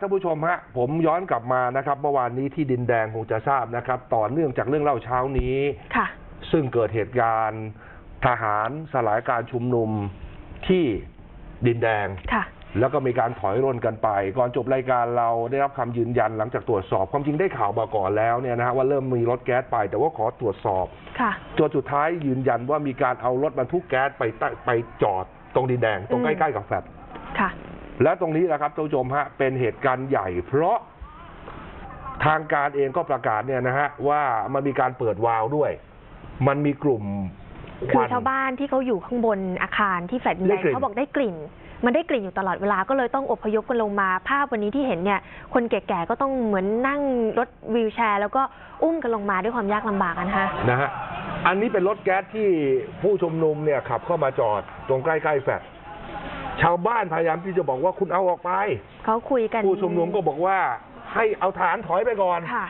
ท่านผู้ชมฮะผมย้อนกลับมานะครับ เมื่อวานนี้ที่ดินแดงคงจะทราบนะครับ ต่อเนื่องจากเรื่องเล่าเช้านี้ค่ะ ซึ่งเกิดเหตุการณ์ทหารสลายการชุมนุมที่ดินแดง ค่ะ แล้วก็มีการถอยร่นกันไป ก่อนจบรายการเราได้รับคำยืนยันหลังจากตรวจสอบความจริงได้ข่าวมาก่อนแล้วเนี่ยนะฮะว่าเริ่มมีรถแก๊สไป แต่ว่าขอตรวจสอบค่ะ จนสุดท้ายยืนยันว่ามีการเอารถบรรทุกแก๊สไปตั้งไปจอดตรงดินแดง ตรงอืใกม ล้ๆกับแฟลตค่ะ และตรงนี้แหละครับท่านผู้ชมฮะเป็นเหตุการณ์ใหญ่ เพราะทางการเองก็ประกาศเนี่ยนะฮะว่ามันมีการเปิดวาล์วด้วย มันมีกลุ่มคือวัน ชาวบ้านที่เขาอยู่ข้างบนอาคารที่แฟลตดินแดได้งกลิ่น เขาบอกได้กลิ่น มันได้กลิ่นอยู่ตลอดเวลาก็เลยต้องอพยพกันลงมาภาพวันนี้ที่เห็นเนี่ย คนแก่ๆก็ต้องเหมือนนั่งรถวีลแชร์ แล้วก็อุ้มกันลงมาด้วยความยากลำบากอะนะคะนะฮะอันนี้เป็นรถแก๊สที่ผู้ชุมนุมเนี่ยขับเข้ามาจอดตรงใกล้ๆแฟลต ชาวบ้านพยายามที่จะบอกว่าคุณเอาออกไป เขาคุยกันผู้ชุมนุมก็บอกว่าให้เอาฐานถอยไปก่อน ค่ะ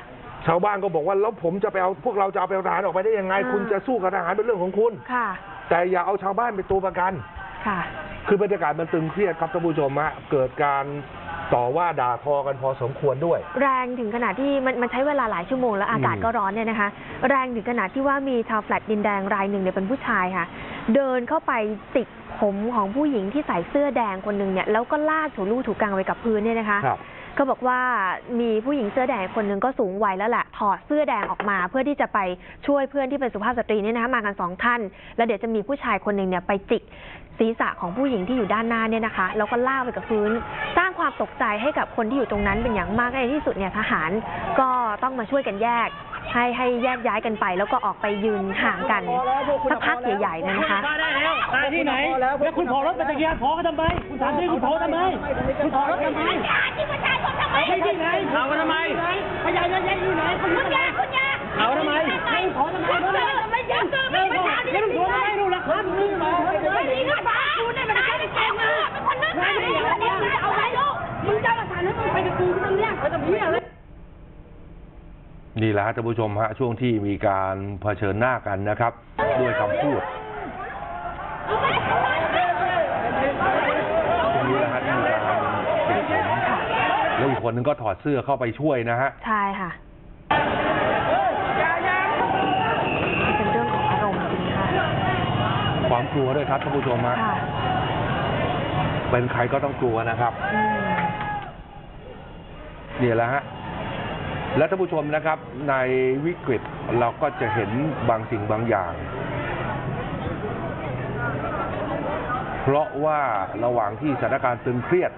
ชาวบ้านก็บอกว่าแล้วผมจะไปเอาพวกเราจะเอาไปเอาทหารออกไปได้ยังไง อ่า คุณจะสู้กับทหารเป็นเรื่องของคุณ ค่ะ แต่อย่าเอาชาวบ้านเป็นตัวประกัน ค่ะ คือบรรยากาศมันตึงเครียดครับท่านผู้ชมฮะเกิดการต่อว่าด่าทอกันพอสมควรด้วย แรงถึงขนาดที่มันมันใช้เวลาหลายชั่วโมงแล้วอากาศอืม ก็ร้อนเนี่ยนะคะ แรงถึงขนาดที่ว่ามีชาวแฟลตดินแดงรายหนึ่งเนี่ยเป็นผู้ชายค่ะ เดินเข้าไปจิกผมของผู้หญิงที่ใส่เสื้อแดงคนหนึ่งเนี่ยแล้วก็ลากถูลู่ถูกกลางไปกับพื้นเนี่ยนะคะครับก็บอกว่ามีผู้หญิงเสื้อแดงคนหนึ่งก็สูงวัยแล้วแหละถอดเสื้อแดงออกมา เพื่อที่จะไปช่วยเพื่อนที่เป็นสุภาพสตรีเนี่ยนะคะมากันสองท่าน แล้วเดี๋ยวจะมีผู้ชายคนหนึ่งเนี่ยไปจิกศีรษะของผู้หญิงที่อยู่ด้านหน้าเนี่ยนะคะแล้วก็ลากไปกับพื้น สร้างความตกใจให้กับคนที่อยู่ตรงนั้นเป็นอย่างมากในที่สุดเนี่ยทหารก็ต้องมาช่วยกันแยก ให้ให้แยกย้ายกันไป แล้วก็ออกไปยืนห่างกันสักพักใหญ่ๆเนี่ยนะคะ มาได้แล้วมาที่ไหน แล้วคุณขอรถไปตะเกียบขอกันทำไม คุณถามที่คุณขอทำไม คุณขอรถทำไมไม่ที่ไหนเอาทำไมพยานยันยันอยู่ไหนคุณคุณยาคุณยาเอาทำไมขอทำไมไม่ยังเรื่องของเรื่องของไม่รู้ราคาซื้อมาไม่ดีนะ นี่แหละฮะท่านผู้ชมฮะช่วงที่มีการเผชิญหน้ากันนะครับ ด้วยคำพูดตรงนี้แหละฮะที่มีการติดผมแล้วอีกคนนึงก็ถอดเสื้อเข้าไปช่วยนะฮะ ใช่ค่ะเป็นเรื่องของอารมณ์จริงค่ะความกลัวด้วยครับท่านผู้ชมฮะค่ะเป็นใครก็ต้องกลัวนะครับ อืมนี่แหละฮะ และท่านผู้ชมนะครับในวิกฤตเราก็จะเห็นบางสิ่งบางอย่าง เพราะว่าระหว่างที่สถานการณ์ตึงเครียด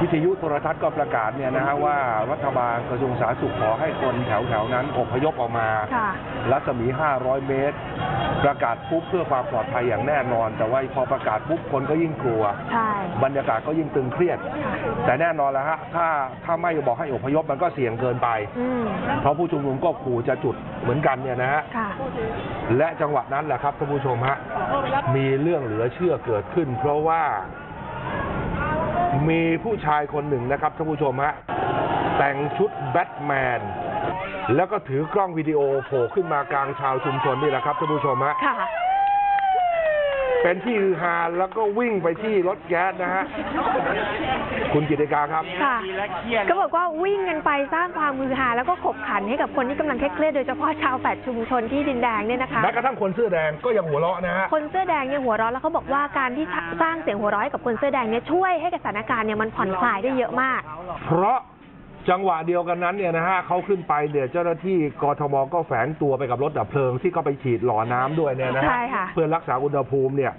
วิทยุโทรทัศน์ก็ประกาศเนี่ยนะฮะว่ารัฐบาลกระทรวงสาธารณสุขขอให้คนแถวๆนั้นอพยพออกมาค่ะรัศมี 500 เมตร ประกาศปุ๊บเพื่อความปลอดภัยอย่างแน่นอน แต่ว่าพอประกาศปุ๊บคนก็ยิ่งกลัวใช่บรรยากาศก็ยิ่งตึงเครียดค่ะแต่แน่นอนแล้วฮะถ้าถ้าไม่บอกให้อพยพมันก็เสี่ยงเกินไปอืมเพราะผู้ชุมนุมก็ขู่จะจุดเหมือนกันเนี่ยนะฮะค่ะและจังหวะนั้นแหละครับท่านผู้ชมฮะมีเรื่องเหลือเชื่อเกิดขึ้น เพราะว่ามีผู้ชายคนหนึ่งนะครับท่านผู้ชมฮะแต่งชุดแบทแมน แล้วก็ถือกล้องวิดีโอโผล่ขึ้นมากลางชาวชุมชนนี่แหละครับท่านผู้ชมฮะค่ะ เป็นที่ฮือฮาแล้วก็วิ่งไปที่รถแก๊สนะฮะ คุณกิติกาครับ ค่ะ ก็บอกว่าวิ่งกันไปสร้างความมือฮาแล้วก็ขบขันให้กับคนที่กำลังเครียดๆโดยเฉพาะชาวแปดชุมชนที่ดินแดงเนี่ยนะคะ แม้กระทั่งคนเสื้อแดงก็ยังหัวเราะนะฮะ คนเสื้อแดงเนี่ยหัวเราะแล้วเขาบอกว่าการที่สร้างเสียงหัวเราะให้กับคนเสื้อแดงเนี่ยช่วยให้กับสถานการณ์เนี่ยมันผ่อนคลายได้เยอะมาก เพราะ จังหวะเดียวกันนั้นเนี่ยนะฮะเขาขึ้นไปเนี่ยเจ้าหน้าที่กทมก็แฝงตัวไปกับรถดับเพลิงที่ก็ไปฉีดหล่อน้ำด้วยเนี่ยนะฮะใช่ค่ะ เพื่อรักษาอุณหภูมิเนี่ย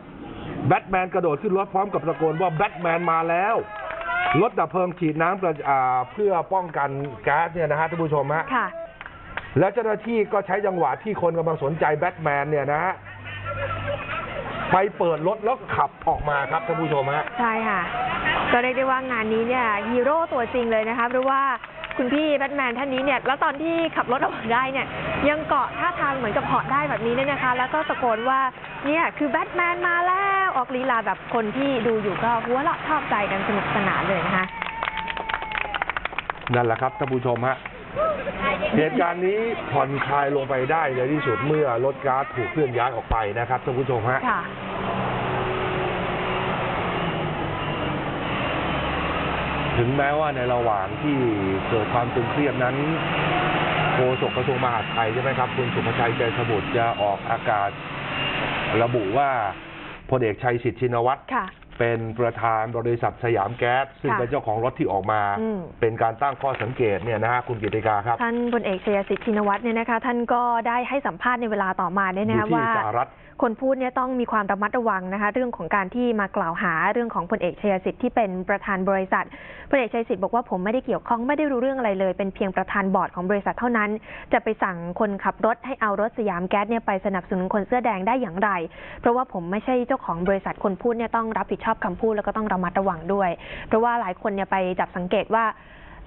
แบทแมนกระโดดขึ้นรถพร้อมกับตะโกนว่าแบทแมนมาแล้ว รถดับเพลิงฉีดน้ำประอ่าเพื่อป้องกันแก๊สเนี่ยนะฮะท่านผู้ชมฮะ ค่ะ แล้วเจ้าหน้าที่ก็ใช้จังหวะที่คนกำลังสนใจแบทแมนเนี่ยนะฮะไปเปิดรถแล้วขับออกมาครับท่านผู้ชมฮะ ใช่ค่ะ ก็เรียกได้ว่างานนี้เนี่ยฮีโร่ตัวจริงเลยนะคะเพราะว่าคุณพี่แบทแมนท่านนี้เนี่ยแล้วตอนที่ขับรถออกมาได้เนี่ยยังเกาะท่าทางเหมือนกับเหาะได้แบบนี้เนี่ยนะคะ แล้วก็ตะโกนว่าเนี่ยคือแบทแมนมาแล้วออกลีลาแบบคนที่ดูอยู่ก็หัวเราะชอบใจกันสนุกสนานเลยนะคะนั่นแหละครับท่านผู้ชมฮะเหตุการณ์นี้ผ่อนคลายลงไปได้ในที่สุดเมื่อรถก๊าซถูกเคลื่อนย้ายออกไปนะครับท่านผู้ชมฮะ ค่ะ ถึงแม้ว่าในระหว่างที่เกิดความตึงเครียดนั้นโฆษกกระทรวงมหาดไทยใช่ไหมครับ คุณสุภชัยใจสมุทรจะออกอากาศระบุว่าพลเอกชัยสิทธิชินวัตร เป็นประธานบริษัทสยามแก๊สซึ่งค่ะเป็นเจ้าของรถที่ออกมา อืม เป็นการตั้งข้อสังเกตเนี่ยนะฮะคุณกิติกาครับท่านพลเอกชยสิทธิชินวัตรเนี่ยนะคะท่านก็ได้ให้สัมภาษณ์ในเวลาต่อมาเนี่ยอนะยู่คะที่ว่า สหรัฐ คนพูดเนี่ยต้องมีความระมัดระวังนะคะ เรื่องของการที่มากล่าวหาเรื่องของพลเอกชยสิทธิ์ที่เป็นประธานบริษัทพลเอกชยสิทธิ์บอกว่าผมไม่ได้เกี่ยวข้องไม่ได้รู้เรื่องอะไรเลย เป็นเพียงประธานบอร์ดของบริษัทเท่านั้น จะไปสั่งคนขับรถให้เอารถสยามแก๊สเนี่ยไปสนับสนุนคนเสื้อแดงได้อย่างไร เพราะว่าผมไม่ใช่เจ้าของบริษัทคนพูดเนี่ยต้องรับผิดชอบคำพูดแล้วก็ต้องระมัดระวังด้วย เพราะว่าหลายคนเนี่ยไปจับสังเกตว่า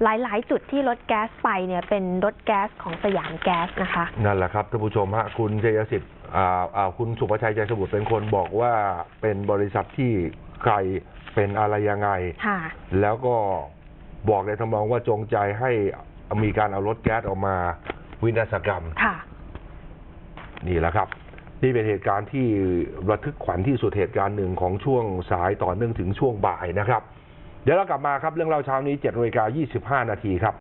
หลาย ๆ จุดที่รถแก๊สไปเนี่ยเป็นรถแก๊สของสยามแก๊สนะคะ นั่นแหละครับท่านผู้ชมฮะคุณชัยสิทธิ์อ่าอ่าคุณสุภชัยใจสมุทรเป็นคนบอกว่าเป็นบริษัทที่ใครเป็นอะไรยังไงค่ะแล้วก็บอกในทำนองว่าจงใจให้มีการเอารถแก๊สออกมาวินาศกรรม ค่ะ นี่แหละครับ นี่เป็นเหตุการณ์ที่ระทึกขวัญที่สุดเหตุการณ์หนึ่งของช่วงสายต่อเนื่องถึงช่วงบ่ายนะครับ เดี๋ยวเรากลับมาครับเรื่องเราวเช้านี้7นาฬิกายีนาทีครับ